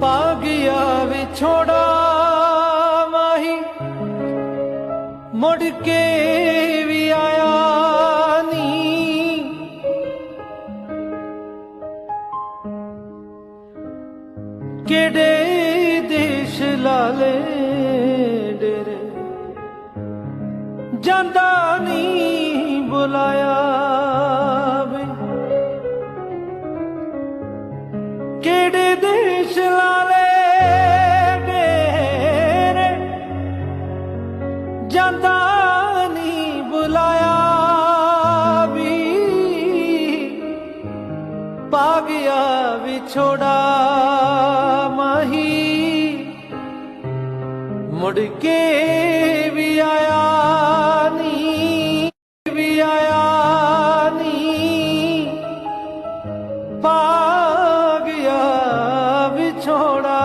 ਪਾ ਗਿਆ ਵਿਛੋੜਾ ਮਾਹੀ। ਮੁੜ ਕੇ ਵੀ ਆਇਆ ਨਹੀਂ। ਕਿਹੜੇ ਦੇਸ਼ ਲਾਲੇ ਡੇਰੇ। ਜਾਂਦਾ ਨਹੀਂ ਬੁਲਾਇਆ ਵੇ। ਕਿਹੜੇ ਦੇਸ਼ ਜਾਂਦਾ ਨਹੀਂ ਬੁਲਾਇਆ ਵੀ। ਪਾ ਗਿਆ ਵਿਛੋੜਾ ਮਹੀ। ਮੁੜ ਕੇ ਵੀ ਆਇਆ ਨਹੀਂ ਵੀ ਆਇਆ ਨਹੀਂ ਪਾ ਗਿਆ ਵਿਛੋੜਾ